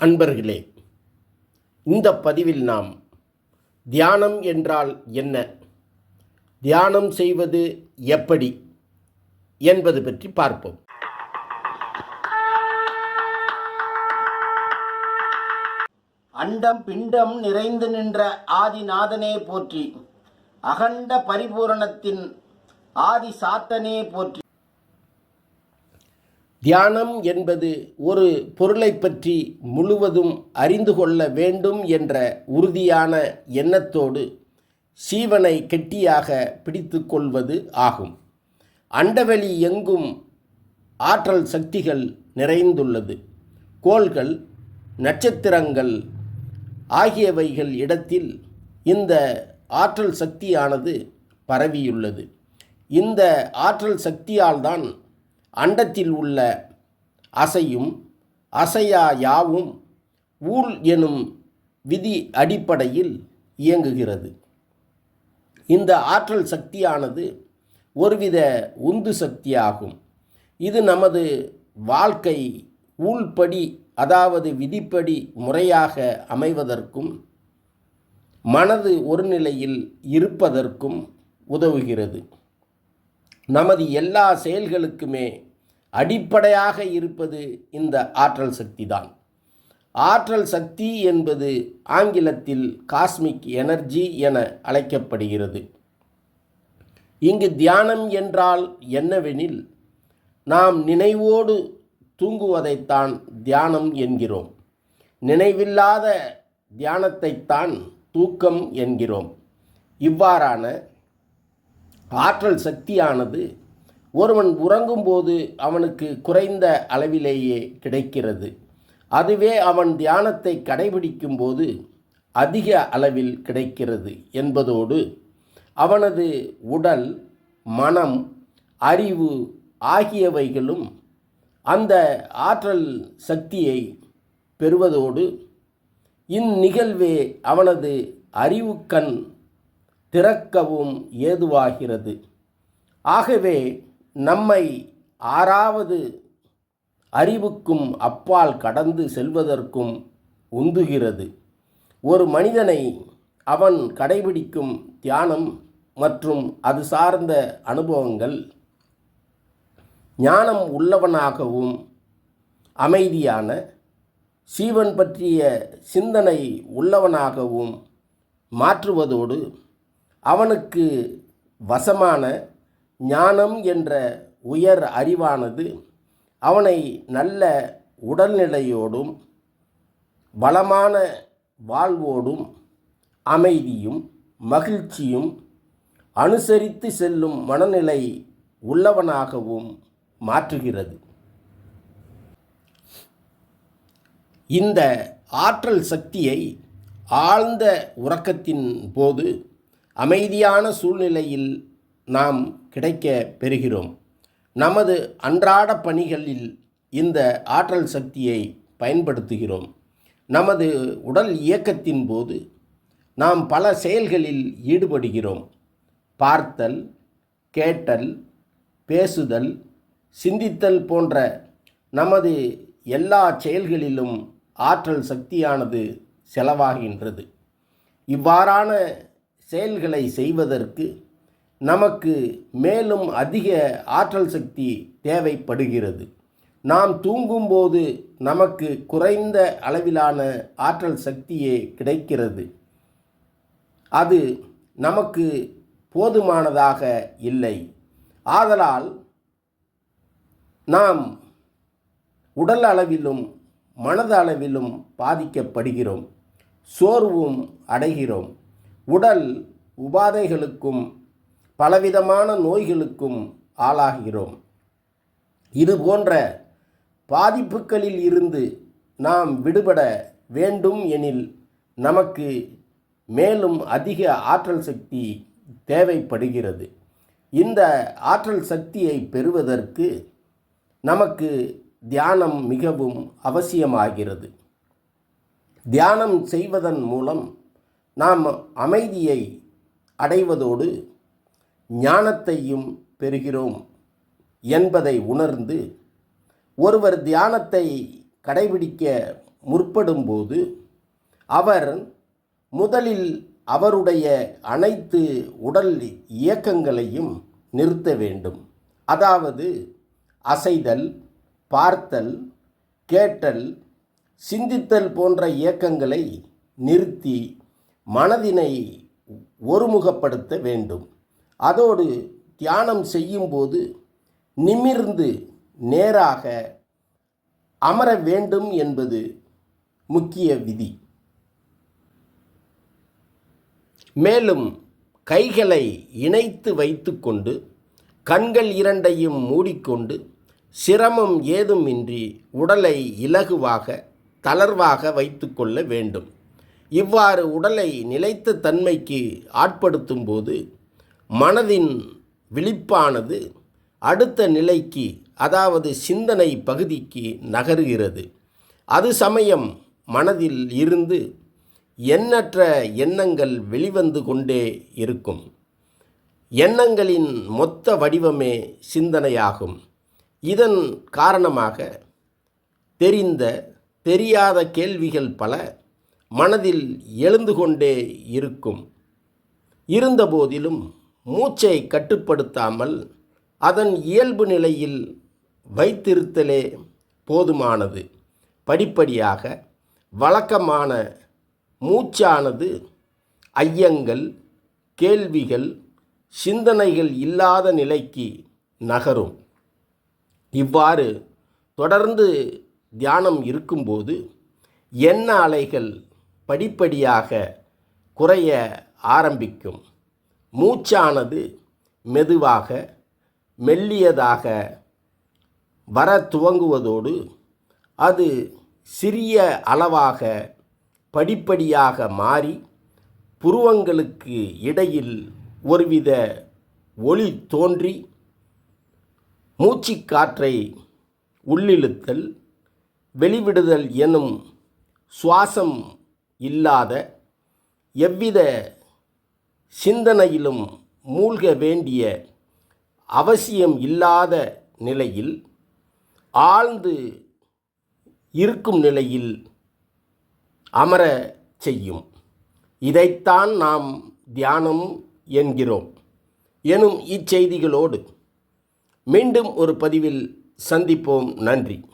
அன்பர்களே இந்த பதிவில் நாம் தியானம் என்றால் என்ன? தியானம் செய்வது எப்படி என்பது பற்றி பார்ப்போம். அண்டம் பிண்டம் நிறைந்து நின்ற ஆதிநாதனே போற்றி அகண்ட பரிபூரணத்தின் ஆதி சாத்தனே போற்றி. தியானம் என்பது ஒரு பொருளை பற்றி முழுவதும் அறிந்து கொள்ள வேண்டும் என்ற உறுதியான எண்ணத்தோடு சீவனை கெட்டியாக பிடித்து கொள்வது ஆகும். அண்டவெளி எங்கும் ஆற்றல் சக்திகள் நிறைந்துள்ளது. கோள்கள் நட்சத்திரங்கள் ஆகியவைகள் இடத்தில் இந்த ஆற்றல் சக்தியானது பரவியுள்ளது. இந்த ஆற்றல் சக்தியால் தான் அண்டத்தில் உள்ள அசையும் அசையா யாவும் ஊழ் எனும் விதி அடிப்படையில் இயங்குகிறது. இந்த ஆற்றல் சக்தியானது ஒருவித உந்து சக்தியாகும். இது நமது வாழ்க்கை ஊழ்படி அதாவது விதிப்படி முறையாக அமைவதற்கும் மனது ஒரு நிலையில் இருப்பதற்கும் உதவுகிறது. நமது எல்லா செயல்களுக்குமே அடிப்படையாக இருப்பது இந்த ஆற்றல் சக்தி தான். ஆற்றல் சக்தி என்பது ஆங்கிலத்தில் காஸ்மிக் எனர்ஜி என அழைக்கப்படுகிறது. இங்கு தியானம் என்றால் என்னவெனில் நாம் நினைவோடு தூங்குவதைத்தான் தியானம் என்கிறோம். நினைவில்லாத தியானத்தைத்தான் தூக்கம் என்கிறோம். இவ்வாறான ஆற்றல் சக்தியானது ஒருவன் உறங்கும்போது அவனுக்கு குறைந்த அளவிலேயே கிடைக்கிறது. அதுவே அவன் தியானத்தை கடைபிடிக்கும் போது அதிக அளவில் கிடைக்கிறது என்பதோடு அவனது உடல் மனம் அறிவு ஆகியவைகளும் அந்த ஆற்றல் சக்தியை பெறுவதோடு இந்நிகழ்வே அவனது அறிவுக்கண் திறக்கவும் ஏதுவாகிறது. ஆகவே நம்மை ஆறாவது அறிவுக்கும் அப்பால் கடந்து செல்வதற்கும் உந்துகிறது. ஒரு மனிதனை அவன் கடைபிடிக்கும் தியானம் மற்றும் அது சார்ந்த அனுபவங்கள் ஞானம் உள்ளவனாகவும் அமைதியான சீவன் பற்றிய சிந்தனை உள்ளவனாகவும் மாற்றுவதோடு அவனுக்கு வசமான ஞானம் என்ற உயர் அறிவானது அவனை நல்ல உடல்நிலையோடும் வளமான வாழ்வோடும் அமைதியும் மகிழ்ச்சியும் அனுசரித்து செல்லும் மனநிலை உள்ளவனாகவும் மாற்றுகிறது. இந்த ஆற்றல் சக்தியை ஆழ்ந்த உறக்கத்தின் போது அமைதியான சூழ்நிலையில் நாம் கிடைக்க பெறுகிறோம். நமது அன்றாட பணிகளில் இந்த ஆற்றல் சக்தியை பயன்படுத்துகிறோம். நமது உடல் இயக்கத்தின் போது நாம் பல செயல்களில் ஈடுபடுகிறோம். பார்த்தல் கேட்டல் பேசுதல் சிந்தித்தல் போன்ற நமது எல்லா செயல்களிலும் ஆற்றல் சக்தியானது செலவாகின்றது. இவ்வாறான செயல்களை செய்வதற்கு நமக்கு மேலும் அதிக ஆற்றல் சக்தி தேவைப்படுகிறது. நாம் தூங்கும்போது நமக்கு குறைந்த அளவிலான ஆற்றல் சக்தியே கிடைக்கிறது. அது நமக்கு போதுமானதாக இல்லை. ஆதலால் நாம் உடல் அளவிலும் மனதளவிலும் பாதிக்கப்படுகிறோம். சோர்வும் அடைகிறோம். உடல் உபாதைகளுக்கும் பலவிதமான நோய்களுக்கும் ஆளாகிறோம். இது போன்ற பாதிப்புகளில் இருந்து நாம் விடுபட வேண்டும் எனில் நமக்கு மேலும் அதிக ஆற்றல் சக்தி தேவைப்படுகிறது. இந்த ஆற்றல் சக்தியை பெறுவதற்கு நமக்கு தியானம் மிகவும் அவசியமாகிறது. தியானம் செய்வதன் மூலம் நாம் அமைதியை அடைவதோடு ஞானத்தையும் பெறுகிறோம் என்பதை உணர்ந்து ஒருவர் தியானத்தை கடைபிடிக்க முற்படும்போது அவர் முதலில் அவருடைய அனைத்து உடல் இயக்கங்களையும் நிறுத்த வேண்டும். அதாவது அசைதல் பார்த்தல் கேட்டல் சிந்தித்தல் போன்ற இயக்கங்களை நிறுத்தி மனதினை ஒருமுகப்படுத்த வேண்டும். அதோடு தியானம் செய்யும்போது நிமிர்ந்து நேராக அமர வேண்டும் என்பது முக்கிய விதி. மேலும் கைகளை இணைத்து வைத்துக்கொண்டு கண்கள் இரண்டையும் மூடிக்கொண்டு சிரமம் ஏதுமின்றி உடலை இலகுவாக தளர்வாக வைத்துக்கொள்ள வேண்டும். இவ்வாறு உடலை நிலைத்த தன்மைக்கு ஆட்படுத்தும் போது மனதின் விழிப்பானது அடுத்த நிலைக்கு அதாவது சிந்தனை பகுதிக்கு நகருகிறது. அது சமயம் மனதில் இருந்து எண்ணற்ற எண்ணங்கள் வெளிவந்து கொண்டே இருக்கும். எண்ணங்களின் மொத்த வடிவமே சிந்தனையாகும். இதன் காரணமாக தெரிந்த தெரியாத கேள்விகள் பல மனதில் எழுந்து கொண்டே இருக்கும். இருந்தபோதிலும் மூச்சை கட்டுப்படுத்தாமல் அதன் இயல்பு நிலையில் வைத்திருத்தலே போதுமானது. படிப்படியாக வழக்கமான மூச்சானது ஐயங்கள் கேள்விகள் சிந்தனைகள் இல்லாத நிலைக்கு நகரும். இவ்வாறு தொடர்ந்து தியானம் இருக்கும்போது எண்ண அலைகள் படிப்படியாக குறைய ஆரம்பிக்கும். மூச்சானது மெதுவாக மெல்லியதாக வர துவங்குவதோடு அது சிறிய அளவாக படிப்படியாக மாறி புருவங்களுக்கு இடையில் ஒருவித ஒளி தோன்றி மூச்சுக்காற்றை உள்ளிழுத்தல் வெளிவிடுதல் எனும் சுவாசம் இல்லாத எவ்வித சிந்தனையிலும் மூழ்க வேண்டிய அவசியம் இல்லாத நிலையில் ஆழ்ந்து இருக்கும் நிலையில் அமர செய்யும். இதைத்தான் நாம் தியானம் என்கிறோம். எனும் இச்செய்திகளோடு மீண்டும் ஒரு பதிவில் சந்திப்போம். நன்றி.